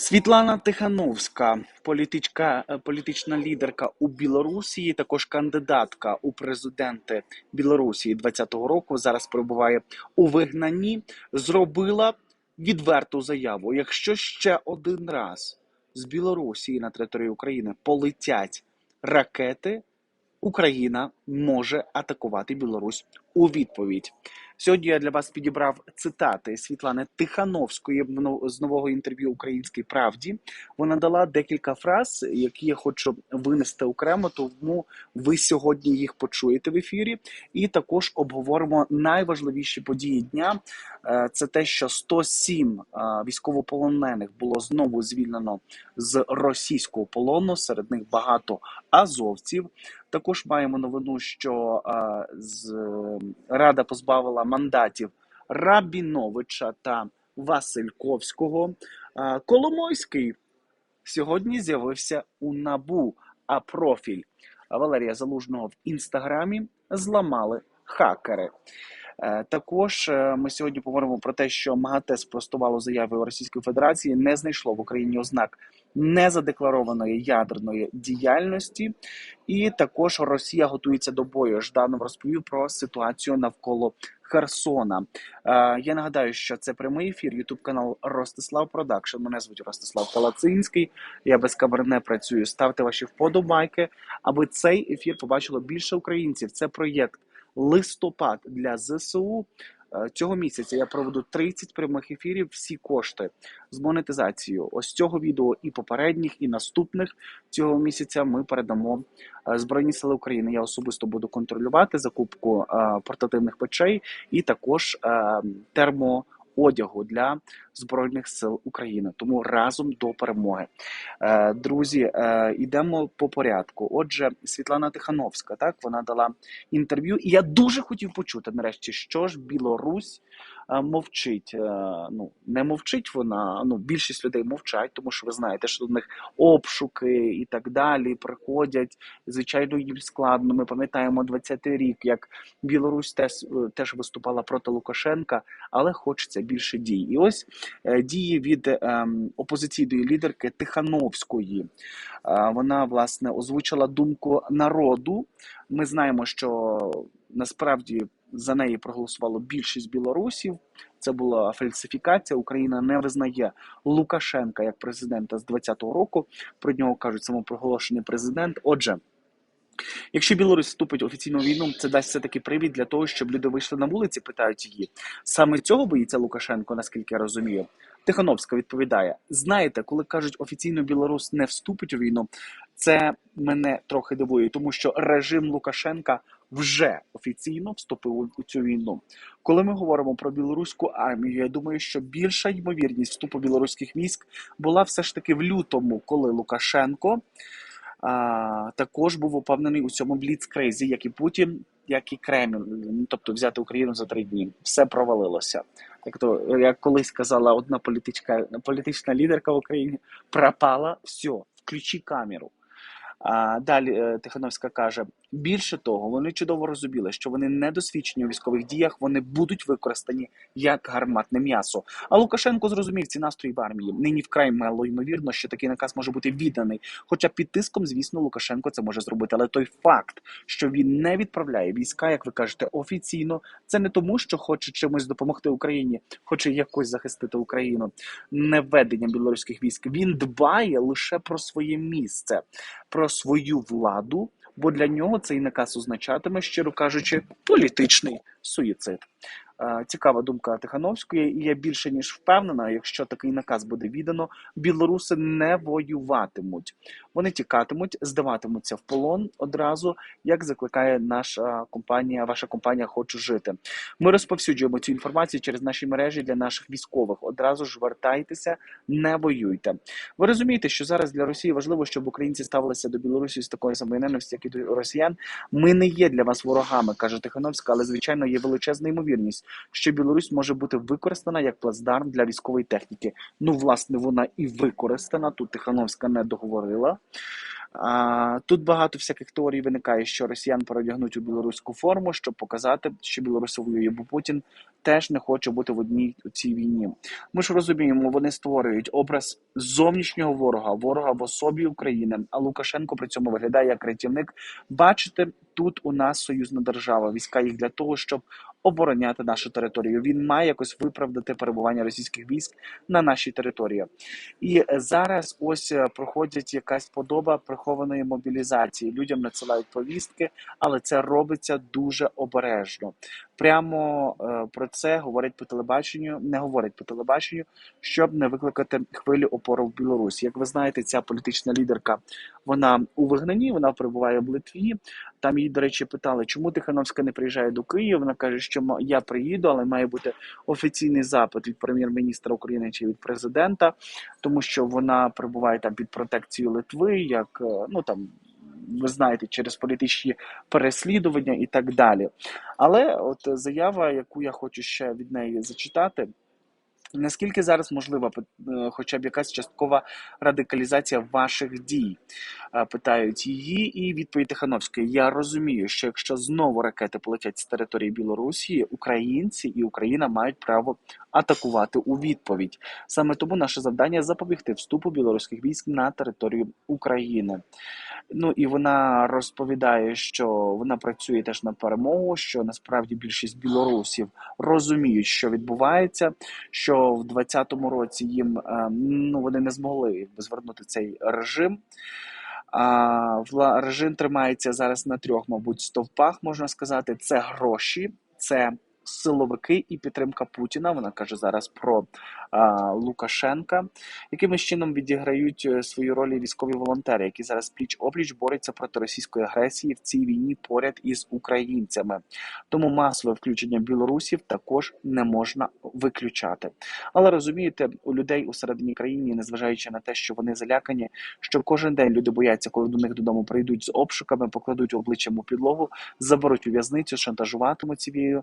Світлана Тихановська, політичка, е, політична лідерка у Білорусі, також кандидатка у президенти Білорусі 20-го року. Зараз перебуває у вигнанні. Зробила відверту заяву. Якщо ще один раз з Білорусі на території України полетять ракети, Україна може атакувати Білорусь у відповідь. Сьогодні я для вас підібрав цитати Світлани Тихановської з нового інтерв'ю Українській правді. Вона дала декілька фраз, які я хочу винести окремо, тому ви сьогодні їх почуєте в ефірі. І також обговоримо найважливіші події дня. Е, Це те, що 107 е, військовополонених було знову звільнено з російського полону. Серед них багато азовців. Також маємо новину, що з Рада позбавила мандатів Рабіновича та Васильковського. Коломойський сьогодні з'явився у набу, а профіль Валерія Залужного в інстаграмі зламали хакери. Е, Також е, ми сьогодні поговоримо про те, що МАГАТЕ спростувало заяви Російської Федерації, не знайшло в Україні ознак незадекларованої ядерної діяльності, і також Росія готується до бою. Жданов розповів про ситуацію навколо Херсона. Е, Я нагадаю, що це прямий ефір. Ютуб канал Ростислав Продакшн. Мене звуть Ростислав Калацинський. Я без камер не працюю. Ставте ваші вподобайки, аби цей ефір побачило більше українців. Це проєкт листопад для ЗСУ. Е, Цього місяця я проведу 30 прямих ефірів. Всі кошти з монетизацією ось цього відео і попередніх, і наступних цього місяця ми передамо е, Збройні Сили України. Я особисто буду контролювати закупку е, портативних печей і також е, термоодягу для збройних сил України. Тому разом до перемоги. Е, Друзі, е, йдемо по порядку. Отже, Світлана Тихановська, так вона дала інтерв'ю, і я дуже хотів почути нарешті, що ж Білорусь е, мовчить. Ну не мовчить вона. Ну більшість людей мовчать, тому що ви знаєте, що до них обшуки і так далі приходять. Звичайно, їм складно. Ми пам'ятаємо 20-й рік, як Білорусь теж теж виступала проти Лукашенка, але хочеться більше дій. І ось е, дії від ем, опозиційної лідерки Тихановської. Е, Вона власне озвучила думку народу. Ми знаємо, що насправді за неї проголосувало більшість білорусів. Це була фальсифікація. Україна не визнає Лукашенка як президента з 20-го року. Про нього кажуть самопроголошений президент. Отже. Якщо Білорусь вступить в офіційну війну, це дасть все таки привід для того, щоб люди вийшли на вулиці, питають її. Саме цього боїться Лукашенко, наскільки я розумію. Тихановська відповідає: знаєте, коли кажуть, офіційно Білорусь не вступить у війну, це мене трохи дивує, тому що режим Лукашенка вже офіційно вступив у- цю війну. Коли ми говоримо про білоруську армію, я думаю, що більша ймовірність вступу білоруських військ була все ж таки в лютому, коли Лукашенко а, також був упевнений у цьому бліцкрейзі, як і Путін, як і Кремль, ну, тобто взяти Україну за три дні. Все провалилося. Як то як колись казала одна політичка, політична лідерка в Україні, пропала все, включи камеру. А далі е, Тихановська каже: більше того, вони чудово розуміли, що вони недосвідчені у військових діях, вони будуть використані як гарматне м'ясо. А Лукашенко зрозумів ці настрої в армії. Нині вкрай мало ймовірно, що такий наказ може бути відданий. Хоча під тиском, звісно, Лукашенко це може зробити. Але той факт, що він не відправляє війська, як ви кажете, офіційно, це не тому, що хоче чимось допомогти Україні, хоче якось захистити Україну. Не введення білоруських військ. Він дбає лише про своє місце, про свою владу. Бо для нього цей наказ означатиме, щиро кажучи, політичний суїцид. Е, Цікава думка Тихановської, і я більше ніж впевнена, якщо такий наказ буде віддано, білоруси не воюватимуть. Вони тікатимуть, здаватимуться в полон одразу, як закликає наша компанія, ваша компанія Хочу жити. Ми розповсюджуємо цю інформацію через наші мережі для наших військових. Одразу ж вертайтеся, не воюйте. Ви розумієте, що зараз для Росії важливо, щоб українці ставилися до Білорусі з такою самою ненавистю, як і до росіян. Ми не є для вас ворогами, каже Тихановська, але звичайно є величезна ймовірність, що Білорусь може бути використана як плацдарм для військової техніки. Ну, власне, вона і використана. Тут Тихановська не договорила. А, тут багато всяких теорій виникає, що росіян переодягнуть у білоруську форму, щоб показати, що Білорусь воює, бо Путін теж не хоче бути в одній у цій війні. Ми ж розуміємо, вони створюють образ зовнішнього ворога, ворога в особі України. А Лукашенко при цьому виглядає як рятівник. Бачите, тут у нас союзна держава. Війська їх для того, щоб обороняти нашу територію. Він має якось виправдати перебування російських військ на нашій території. І зараз ось е, проходять якась подоба прихованої мобілізації. Людям надсилають повістки, але це робиться дуже обережно. Прямо е, про це говорять по телебаченню, не говорять по телебаченню, щоб не викликати хвилю опору в Білорусі. Як ви знаєте, ця політична лідерка вона у вигнанні, вона перебуває в Литві. Там її, до речі, питали, чому Тихановська не приїжджає до Києва. Вона каже, що «М- я приїду, але має бути офіційний запит від прем'єр-міністра України чи від президента, тому що вона перебуває там під протекцією Литви, як е, ну там. Ви знаєте, через політичні переслідування і так далі. Але от заява, яку я хочу ще від неї зачитати, наскільки зараз можлива е, хоча б якась часткова радикалізація ваших дій? Е, Питають її, і відповідь Тихановської. Я розумію, що якщо знову ракети полетять з території Білорусі, українці і Україна мають право атакувати у відповідь. Саме тому наше завдання запобігти вступу білоруських військ на територію України. Ну і вона розповідає, що вона працює теж на перемогу. Що насправді більшість білорусів розуміють, що відбувається. Що в 2020 році їм е, ну вони не змогли звернути цей режим. А режим тримається зараз на трьох, мабуть, стовпах, можна сказати. Це гроші, це силовики і підтримка Путіна. Вона каже зараз про а, Лукашенка, якимось чином відіграють е, свої ролі військові волонтери, які зараз пліч опліч борються проти російської агресії в цій війні поряд із українцями. Тому масове включення білорусів також не можна виключати. Але розумієте, у людей у середині країни, незважаючи на те, що вони залякані, що кожен день люди бояться, коли до них додому прийдуть з обшуками, покладуть обличчям у підлогу, заберуть у в'язницю, шантажуватимуть цією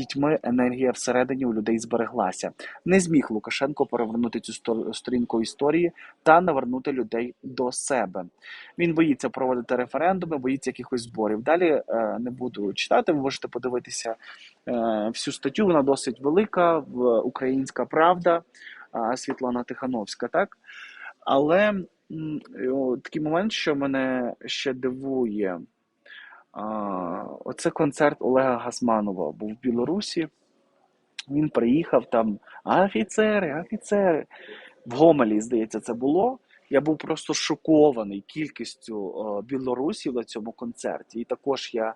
дітьми. Енергія всередині у людей збереглася. Не зміг Лукашенко перевернути цю сторінку історії та навернути людей до себе. Він боїться проводити референдуми, боїться якихось зборів. Далі е, не буду читати. Ви можете подивитися е, всю статтю. Вона досить велика. В Українська Правда а, Світлана Тихановська, так але такий момент, що мене ще дивує. Оце концерт Олега Гасманова був в Білорусі. Він приїхав там, офіцери, офіцери. В Гомелі, здається, це було. Я був просто шокований кількістю білорусів на цьому концерті. І також я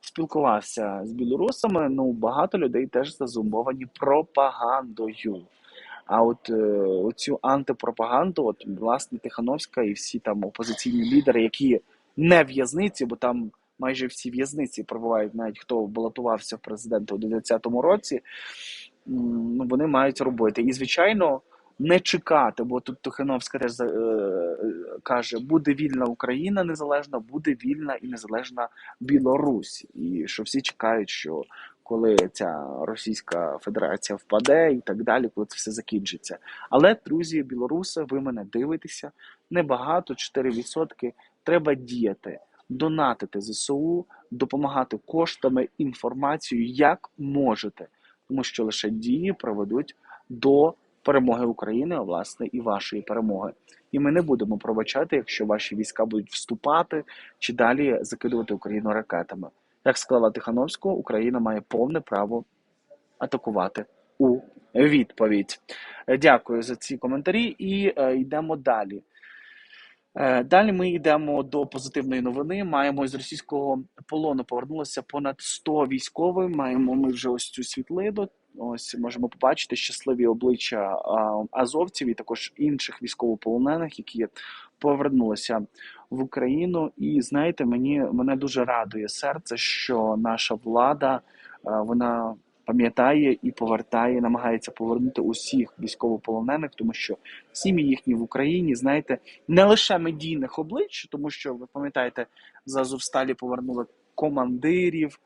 спілкувався з білорусами. Ну, багато людей теж зазумовані пропагандою. А от е, оцю антипропаганду, от власне Тихановська і всі там опозиційні лідери, які не в'язниці, бо там майже всі в'язниці перебувають, навіть хто балотувався в президенти у 2020 році, ну, вони мають робити. І, звичайно, не чекати, бо тут Тихановська теж е, е, каже: буде вільна Україна незалежна, буде вільна і незалежна Білорусь. І що всі чекають, що коли ця Російська Федерація впаде і так далі, коли це все закінчиться. Але, друзі, білоруси, ви мене дивитеся небагато, 4%. Треба діяти, донатити ЗСУ, допомагати коштами, інформацією, як можете, тому що лише дії проведуть до перемоги України, а власне і вашої перемоги. І ми не будемо пробачати, якщо ваші війська будуть вступати чи далі закидувати Україну ракетами. Як сказала Тихановська, Україна має повне право атакувати у відповідь. Дякую за ці коментарі і е, йдемо далі. Е, Далі ми йдемо до позитивної новини. Маємо з російського полону повернулося понад 100 військових. Маємо ми вже ось цю світлину. Ось можемо побачити щасливі обличчя азовців і також інших військовополонених, які повернулися в Україну. І знаєте, мені мене дуже радує серце, що наша влада а, вона пам'ятає і повертає, намагається повернути усіх військовополонених, тому що сім'ї їхні в Україні, знаєте, не лише медійних облич, тому що ви пам'ятаєте, з Азовсталі повернули командирів,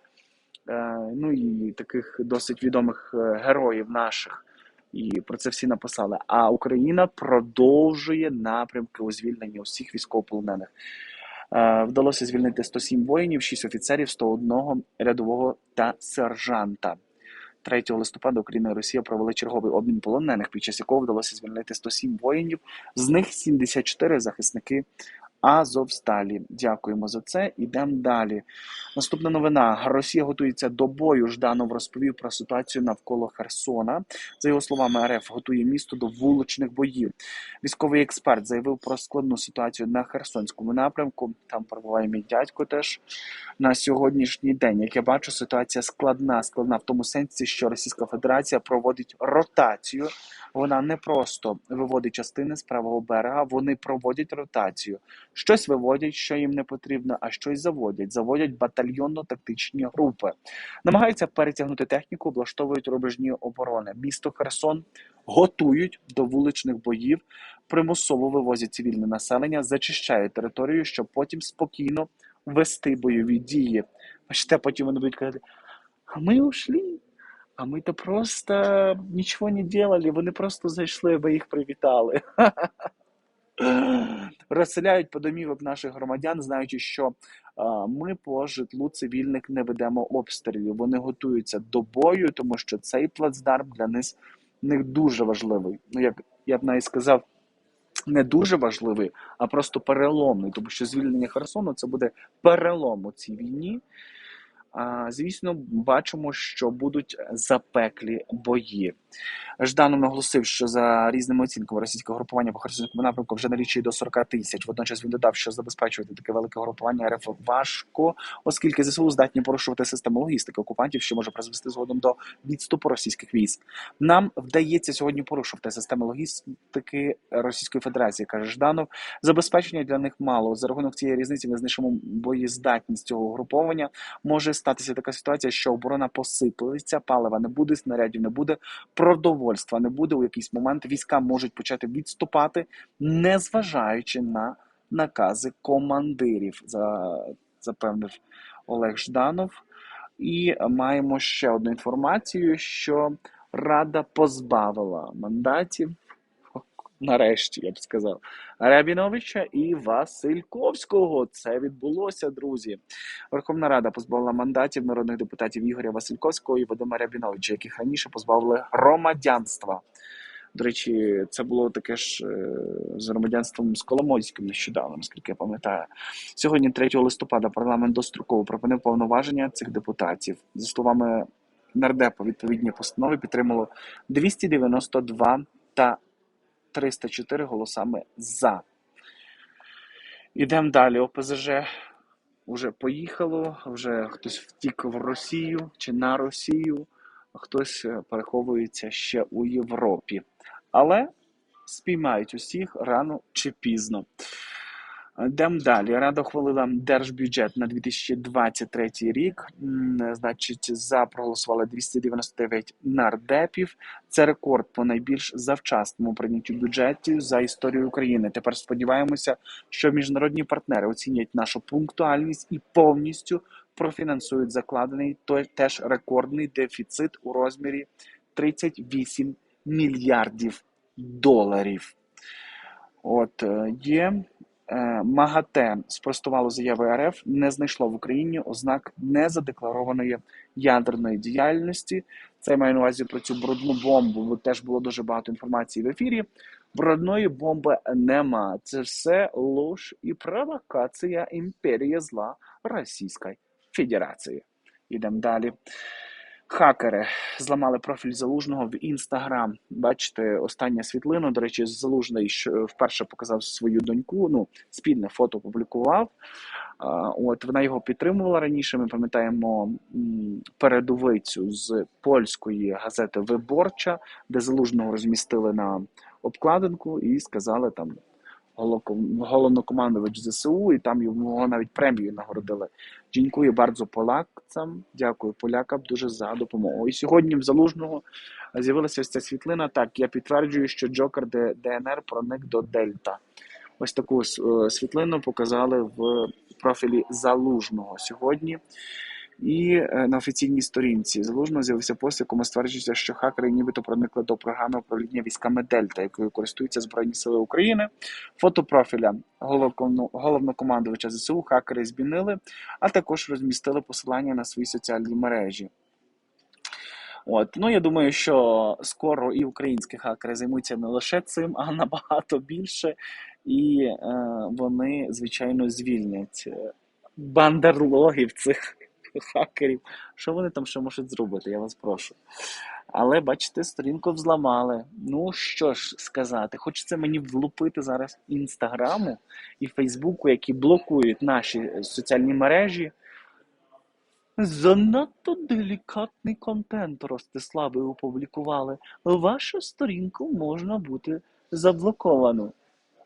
е, ну і таких досить відомих е, героїв наших. І про це всі написали. А Україна продовжує напрямки у звільненні усіх військовополонених. Е, Вдалося звільнити 107 воїнів, 6 офіцерів, 101 рядового та сержанта. 3 листопада Україна і Росія провели черговий обмін полонених, під час якого вдалося звільнити 107 воїнів, з них 74 захисники Азовсталі. Дякуємо за це. Ідемо далі. Наступна новина: Росія готується до бою. Жданов розповів про ситуацію навколо Херсона. За його словами, РФ готує місто до вуличних боїв. Військовий експерт заявив про складну ситуацію на Херсонському напрямку. Там перебуває мій дядько теж на сьогоднішній день. Як я бачу, ситуація складна, складна в тому сенсі, що Російська Федерація проводить ротацію. Вона не просто виводить частини з правого берега, вони проводять ротацію. Щось виводять, що їм не потрібно, а щось заводять. Заводять батальйонно-тактичні групи, намагаються перетягнути техніку, облаштовують рубежні оборони. Місто Херсон готують до вуличних боїв, примусово вивозять цивільне населення, зачищають територію, щоб потім спокійно вести бойові дії. Бачите, потім вони будуть казати: а ми ушли. А ми то просто нічого не делали, вони просто зайшли, ви їх привітали. Розселяють по домівок наших громадян, знаючи, що ми по житлу цивільних не ведемо обстрілів. Вони готуються до бою, тому що цей плацдарм для них, них дуже важливий. Ну, як я б навіть сказав, не дуже важливий, а просто переломний, тому що звільнення Херсону це буде перелом у цій війні. А, Звісно, бачимо, що будуть запеклі бої. Жданов наголосив, що за різними оцінками російське групування по Херсонському напрямку вже налічує до 40 тисяч. Водночас він додав, що забезпечувати таке велике групування РФ важко, оскільки ЗСУ здатні порушувати систему логістики окупантів, що може призвести згодом до відступу російських військ. Нам вдається сьогодні порушувати систему логістики Російської Федерації, каже Жданов. Забезпечення для них мало. За рахунок цієї різниці ми знищимо боєздатність цього угруповання. Може статися така ситуація, що оборона посиплеться, палива не буде, снарядів не буде, продовольства не буде. У якийсь момент війська можуть почати відступати, незважаючи на накази командирів, за, запевнив Олег Жданов. І маємо ще одну інформацію, що Рада позбавила мандатів. Нарешті я б сказав Рябіновича і Васильковського. Це відбулося, друзі. Верховна Рада позбавила мандатів народних депутатів Ігоря Васильковського і Вадима Рябіновича, яких раніше позбавили громадянства. До речі, це було таке ж е, з громадянством з Коломойським нещодавно, наскільки я пам'ятаю. Сьогодні, 3 листопада, парламент достроково припинив повноваження цих депутатів. За словами нардепа, відповідні постанови підтримало 292 та 304 голосами за. Ідемо далі. ОПЗЖ вже поїхало, вже хтось втік в Росію чи на Росію, а хтось переховується ще у Європі. Але спіймають усіх рано чи пізно. Йдемо далі. Рада ухвалила держбюджет на 2023 рік. Значить, за проголосували 299 нардепів. Це рекорд по найбільш завчасному прийняттю бюджетів за історію України. Тепер сподіваємося, що міжнародні партнери оцінять нашу пунктуальність і повністю профінансують закладений той теж рекордний дефіцит у розмірі 38 мільярдів доларів. От є. МАГАТЕ спростувало заяви РФ, не знайшло в Україні ознак незадекларованої ядерної діяльності. Це я маю на увазі про цю брудну бомбу. Бо теж було дуже багато інформації в ефірі. Брудної бомби нема. Це все ложь і провокація імперії зла Російської Федерації. Ідемо далі. Хакери зламали профіль залужного в інстаграм. Бачите, остання світлина. До речі, залужний вперше показав свою доньку. Ну, спільне фото публікував. От вона його підтримувала раніше. Ми пам'ятаємо передовицю з польської газети Виборча, де залужного розмістили на обкладинку і сказали там головнокомандувач ЗСУ, і там йому навіть премію нагородили. Дякую bardzo полякцям, дякую полякам дуже за допомогу. І сьогодні в Залужного з'явилася ось ця світлина. Так, я підтверджую, що Джокер ДНР проник до Дельта. Ось таку світлину показали в профілі Залужного сьогодні. І е, на офіційній сторінці залужно з'явився пост, в якому стверджується, що хакери нібито проникли до програми управління військами Дельта, якою користуються Збройні Сили України. Фото профіля головнокомандувача ЗСУ хакери змінили, а також розмістили посилання на свої соціальні мережі. От ну я думаю, що скоро і українські хакери займуться не лише цим, а набагато більше, і е, вони звичайно звільнять е, бандерлогів цих хакерів. Що вони там ще можуть зробити? Я вас прошу. Але бачите, сторінку взламали. Ну що ж сказати, хочеться мені влупити зараз інстаграму і Фейсбуку, які блокують наші соціальні мережі. Занадто делікатний контент, Ростиславе, опублікували. Вашу сторінку можна бути заблоковано.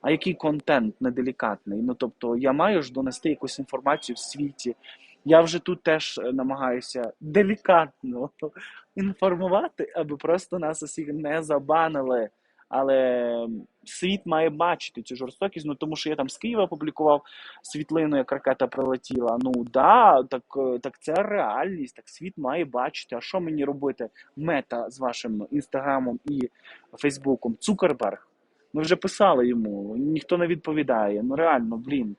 А який контент неделікатний? Ну тобто я маю ж донести якусь інформацію в світі. Я вже тут теж е, намагаюся делікатно інформувати, аби просто нас усіх не забанили. Але світ має бачити цю жорстокість, ну тому що я там з Києва публікував світлину, як ракета прилетіла. Ну да, так, е, так це реальність, так світ має бачити. А що мені робити? Мета з вашим інстаграмом і Фейсбуком? Цукерберг. Ми вже писали йому, ніхто не відповідає. Ну реально, блін.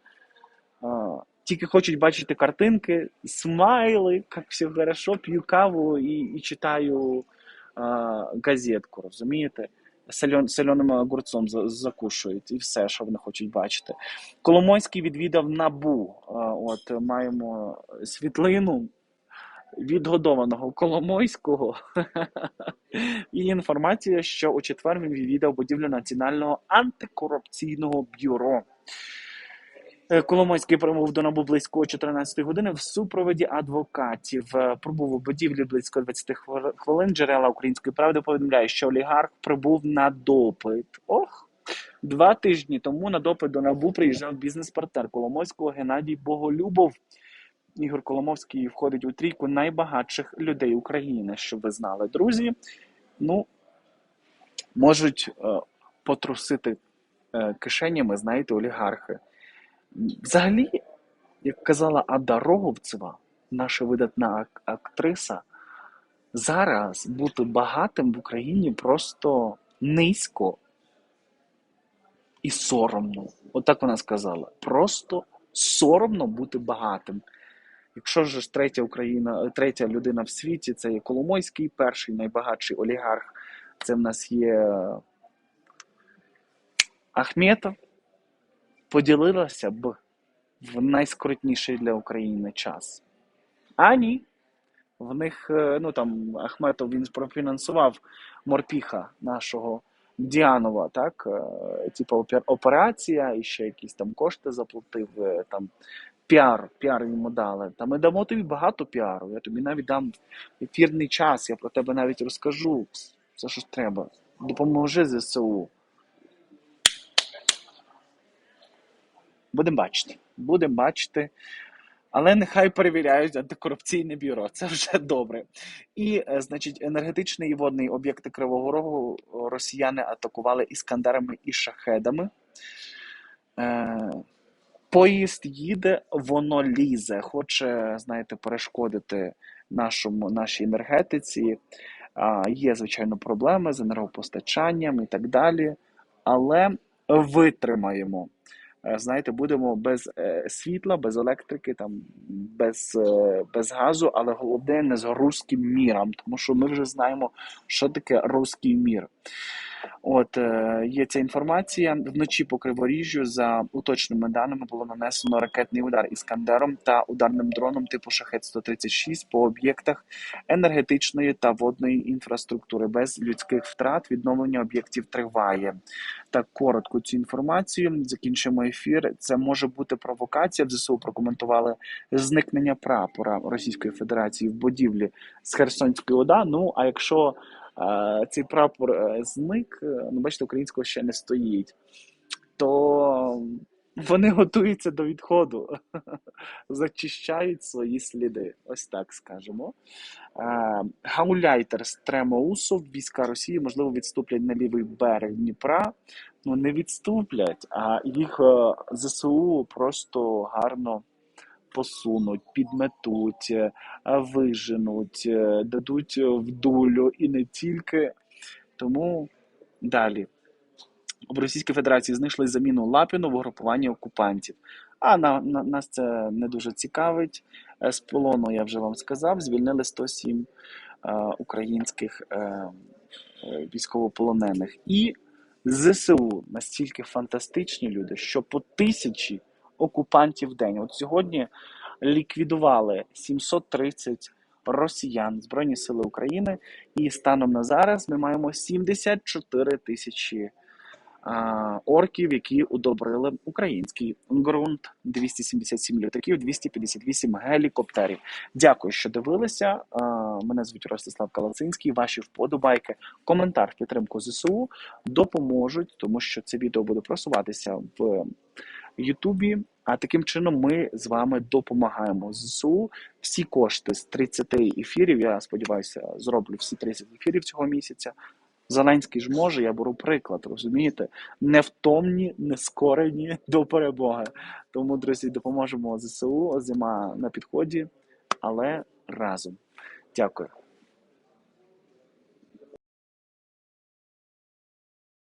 Тільки хочуть бачити картинки, смайли, як все хорошо, п'ю каву і, і читаю а, газетку, розумієте? Сальон, соленим огурцом закушують і все, що вони хочуть бачити. Коломойський відвідав набу. От маємо світлину відгодованого Коломойського і інформація, що у четвер він відвідав будівлю Національного антикорупційного бюро. Е, Коломойський прибув до НАБУ близько 14 години в супроводі адвокатів. Е, Пробув у будівлі близько 20 хвилин. Джерела української правди повідомляють, що олігарх прибув на допит. Ох, два тижні тому на допит до НАБУ приїжджав бізнес-партнер Коломойського Геннадій Боголюбов. Ігор Коломовський входить у трійку найбагатших людей України, щоб ви знали, друзі. Ну, можуть е, потрусити е, кишенями, знаєте, олігархи. Взагалі, як казала Ада Роговцева, наша видатна ак- актриса, зараз бути багатим в Україні просто низько і соромно. Отак вона сказала. Просто соромно бути багатим. Якщо ж третя Україна, третя людина в світі, це є Коломойський, перший найбагатший олігарх. Це в нас є Ахметов, поділилася б в найскрутніший для України час. А ні. В них, е, ну там Ахметов він профінансував морпіха нашого Діанова, так? е, Типу операція, і ще якісь там кошти заплатив, е, там піар, піар йому дали. Та ми дамо тобі багато піару. Я тобі навіть дам ефірний час, я про тебе навіть розкажу. Все, що треба. Допоможи ЗСУ. Будемо бачити. Будемо бачити. Але нехай перевіряють антикорупційне бюро. Це вже добре. І, е, значить, енергетичний і водний об'єкти Кривого Рогу росіяни атакували іскандерами і шахедами. Е, поїзд їде, воно лізе, хоче, знаєте, перешкодити нашому, нашій енергетиці. Є, звичайно, проблеми з енергопостачанням і так далі. Але витримаємо. Е, Знаєте, будемо без е, світла, без електрики, там, без, е, без газу, але головне не з руським міром, тому що ми вже знаємо, що таке руський мір. От є ця інформація. Вночі по Криворіжжю, за уточними даними, було нанесено ракетний удар іскандером та ударним дроном типу шахет 136 по об'єктах енергетичної та водної інфраструктури без людських втрат. Відновлення об'єктів триває. Так коротко цю інформацію. Закінчимо ефір. Це може бути провокація. В ЗСУ прокоментували зникнення прапора Російської Федерації в будівлі з Херсонської ОДА. Ну а якщо е, цей прапор е, зник, е, ну бачите, українського ще не стоїть, то вони готуються до відходу, зачищають свої сліди. Ось так скажемо. Гауляйтер з Тремоусов, війська Росії, можливо, відступлять на лівий берег Дніпра. Ну, не відступлять, а їх е, ЗСУ просто гарно посунуть, підметуть, е, виженуть, е, дадуть в дулю і не тільки. Тому далі. В Російській Федерації знайшли заміну Лапіну в угрупуванні окупантів. А на, на нас це не дуже цікавить. Е, З полону я вже вам сказав. Звільнили 107 е, українських е, е, військовополонених. І ЗСУ настільки фантастичні люди, що по тисячі окупантів в день. От сьогодні ліквідували 730 росіян Збройні Сили України, і станом на зараз ми маємо 74 тисячі орків, які удобрили український ґрунт, 277 літаків, 258 гелікоптерів. Дякую, що дивилися. Мене звуть Ростислав Калацинський. Ваші вподобайки, коментар підтримку ЗСУ допоможуть, тому що це відео буде просуватися в Ютубі. А таким чином ми з вами допомагаємо ЗСУ. Всі кошти з 30 ефірів. Я сподіваюся, зроблю всі 30 ефірів цього місяця. Зеленський ж може, я беру приклад, розумієте? Невтомні, нескорені до перемоги. Тому, друзі, допоможемо ЗСУ. Зима на підході, але разом. Дякую.